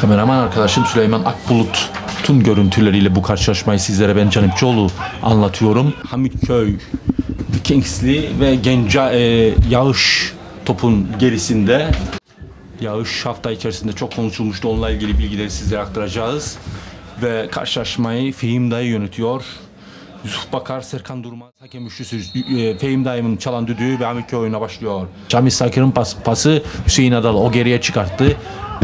Kameraman arkadaşım Süleyman Akbulut'un görüntüleriyle bu karşılaşmayı sizlere ben Can İpçioğlu anlatıyorum. Hamitköy, Kingsley ve Genca e, Yağış topun gerisinde. Yağış hafta içerisinde çok konuşulmuştu. Onunla ilgili bilgileri sizlere aktaracağız. Ve karşılaşmayı Fehim Dayı yönetiyor. Yusuf Bakar, Serkan Durmaz, hakem üçlüsü e, Fehim Dayı'nın çalan düdüğü ve Hamitköy oyuna başlıyor. Cami Sakir'in pas, pası Hüseyin Adal o geriye çıkarttı.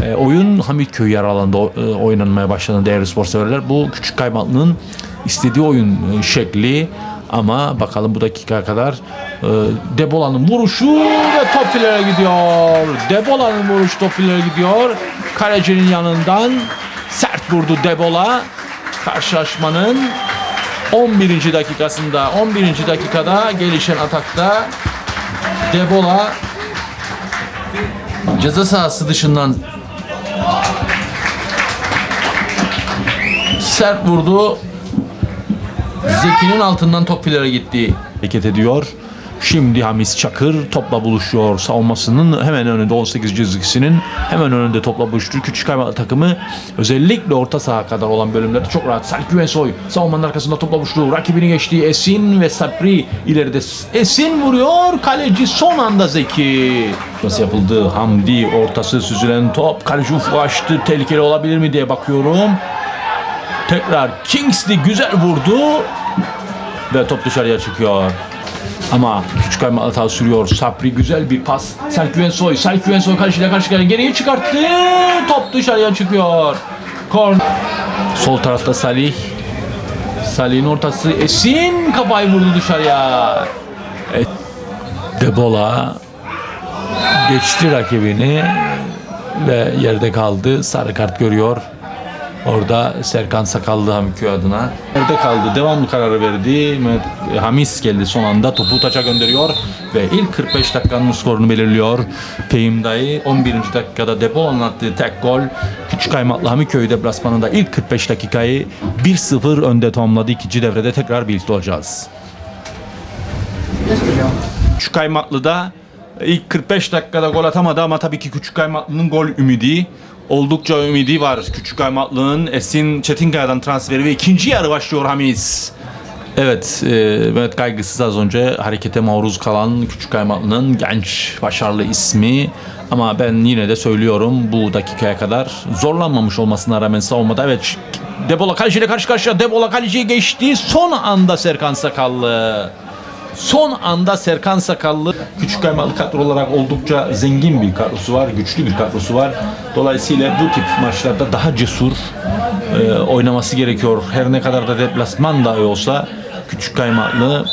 E, oyun Hamitköy yararlandı e, oynanmaya başladı değerli spor severler. Bu küçük kaymaklının istediği oyun e, şekli ama bakalım bu dakikaya kadar e, Debola'nın vuruşu ve top filere gidiyor. Debola'nın vuruşu top filere gidiyor. Kalecinin yanından sert vurdu Debola. Karşılaşmanın 11. dakikasında 11. dakikada gelişen atakta Debola ceza sahası dışından sert vurdu. Zeki'nin altından top filere gitti. Hareket ediyor. Şimdi Hamis Çakır topla buluşuyor. Savunmasının hemen önünde 18 çizgisinin hemen önünde topla buluştu. Küçük Kaymaklı takımı özellikle orta saha kadar olan bölümlerde çok rahat. Salih Güvensoy savunmanın arkasında topla buluştu. Rakibini geçti. Esin ve Sapri ileride. Esin vuruyor. Kaleci son anda Zeki. Nasıl yapıldı? Hamdi ortası süzülen top. Kaleci ufku açtı. Tehlikeli olabilir mi diye bakıyorum. Tekrar Kingsley güzel vurdu. Ve top dışarıya çıkıyor. Ama küçük kayma hata sürüyor. Sapri güzel bir pas. Serk Güvensoy. Serk Güvensoy karşıyla karşıya geriye çıkarttı. Top dışarıya çıkıyor. Korn. Sol tarafta Salih. Salih'in ortası Esin kafayı vurdu dışarıya. E, Debola geçti rakibini ve yerde kaldı. Sarı kart görüyor. Orada Serkan Sakallı Hamiköy adına. Yerde kaldı. Devamlı kararı verdi. Hamis geldi son anda. Topu taça gönderiyor. Ve ilk 45 dakikanın skorunu belirliyor. Fehim Dayı 11. dakikada Depola'nın attığı tek gol. Küçük Kaymaklı Hamiköy deplasmanında ilk 45 dakikayı 1-0 önde tamamladı. İkinci devrede tekrar birlikte olacağız. Küçük Kaymaklı'da ilk 45 dakikada gol atamadı ama tabii ki Küçük Kaymaklı'nın gol ümidi oldukça ümidi var. Küçük Kaymaklı'nın Esin Çetinkaya'dan transferi ve ikinci yarı başlıyor Hamis. Evet, e, Mehmet Kaygısız az önce harekete maruz kalan Küçük Kaymaklı'nın genç, başarılı ismi. Ama ben yine de söylüyorum bu dakikaya kadar zorlanmamış olmasına rağmen savunmada evet Debola Kaleci ile karşı karşıya Debola Kaleci'yi geçti. Son anda Serkan Sakallı. Son anda Serkan Sakallı küçük kaymalı kadro olarak oldukça zengin bir kadrosu var, güçlü bir kadrosu var. Dolayısıyla bu tip maçlarda daha cesur e, oynaması gerekiyor. Her ne kadar da deplasman dahi olsa küçük kaymaklı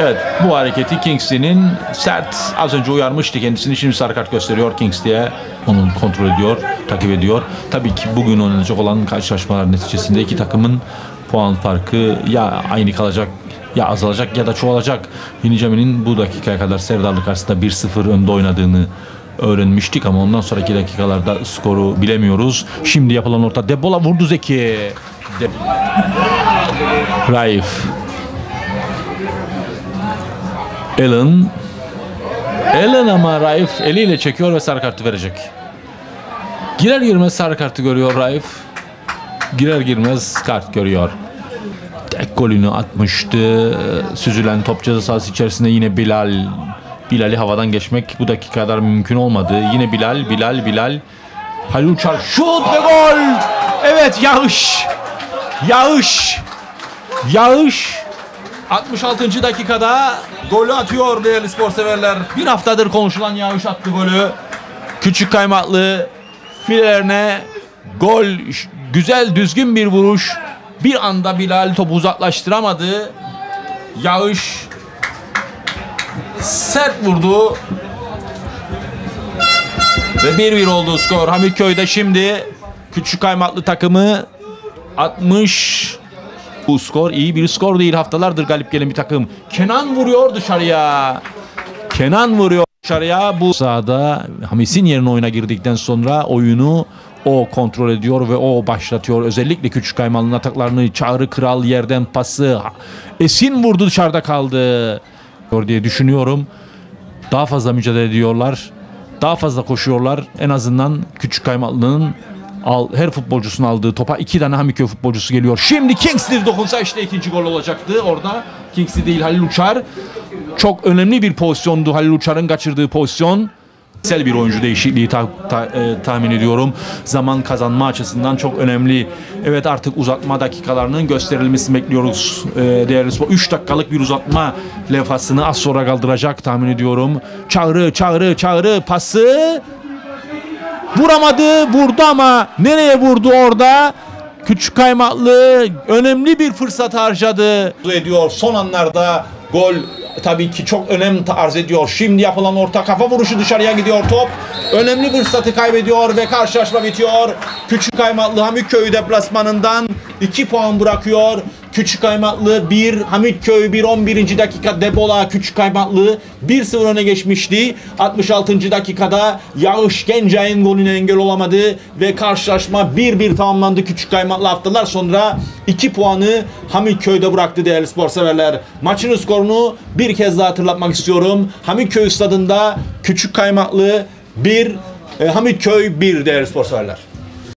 Evet bu hareketi Kingsley'nin sert az önce uyarmıştı kendisini şimdi sarı kart gösteriyor Kingsley'e onu kontrol ediyor takip ediyor. Tabii ki bugün oynanacak olan karşılaşmalar neticesinde iki takımın puan farkı ya aynı kalacak ya azalacak ya da çoğalacak. Yeni Cami'nin bu dakikaya kadar Serdarlı karşısında 1-0 önde oynadığını öğrenmiştik ama ondan sonraki dakikalarda skoru bilemiyoruz. Şimdi yapılan orta Debola vurdu Zeki. De- Raif Allen Allen ama Raif eliyle çekiyor ve sarı kartı verecek. Girer girmez sarı kartı görüyor Raif. Girer girmez kart görüyor. Golünü atmıştı. Süzülen top ceza sahası içerisinde yine Bilal. Bilal'i havadan geçmek bu dakika kadar mümkün olmadı. Yine Bilal, Bilal, Bilal. Halil Uçar şut ve gol. Evet Yağış. Yağış. Yağış 66. dakikada golü atıyor değerli spor severler. Bir haftadır konuşulan Yağış attı golü. Küçük kaymaklı filelerine gol güzel düzgün bir vuruş. Bir anda Bilal topu uzaklaştıramadı. Yağış sert vurdu. Ve 1-1 oldu skor. Hamitköy'de şimdi Küçük Kaymaklı takımı 60 bu skor iyi bir skor değil. Haftalardır galip gelen bir takım. Kenan vuruyor dışarıya. Kenan vuruyor dışarıya. Bu sahada Hamis'in yerine oyuna girdikten sonra oyunu o kontrol ediyor ve o başlatıyor. Özellikle küçük kaymalının ataklarını Çağrı Kral yerden pası. Esin vurdu dışarıda kaldı. diye düşünüyorum. Daha fazla mücadele ediyorlar. Daha fazla koşuyorlar. En azından küçük kaymaklının al, her futbolcusunun aldığı topa iki tane Hamiköy futbolcusu geliyor. Şimdi Kingsley dokunsa işte ikinci gol olacaktı orada. Kingsley değil Halil Uçar. Çok önemli bir pozisyondu Halil Uçar'ın kaçırdığı pozisyon. Sel bir oyuncu değişikliği ta- ta- e, tahmin ediyorum. Zaman kazanma açısından çok önemli. Evet artık uzatma dakikalarının gösterilmesini bekliyoruz. E, değerli spor. 3 dakikalık bir uzatma levhasını az sonra kaldıracak tahmin ediyorum. Çağrı, çağrı, çağrı pası. Vuramadı, vurdu ama nereye vurdu orada? Küçük kaymaklı önemli bir fırsat harcadı. Ediyor son anlarda gol tabii ki çok önem arz ediyor. Şimdi yapılan orta kafa vuruşu dışarıya gidiyor top. Önemli fırsatı kaybediyor ve karşılaşma bitiyor. Küçük kaymaklı Hamitköy deplasmanından 2 puan bırakıyor. Küçük Kaymaklı 1, Hamitköy 1, 11. dakika Debola Küçük Kaymaklı 1-0 öne geçmişti. 66. dakikada Yağış Gencay'ın golüne engel olamadı ve karşılaşma 1-1 tamamlandı Küçük Kaymaklı haftalar sonra 2 puanı Hamitköy'de bıraktı değerli spor severler. Maçın skorunu bir kez daha hatırlatmak istiyorum. Hamitköy stadında Küçük Kaymaklı 1, e, Hamitköy 1 değerli spor severler.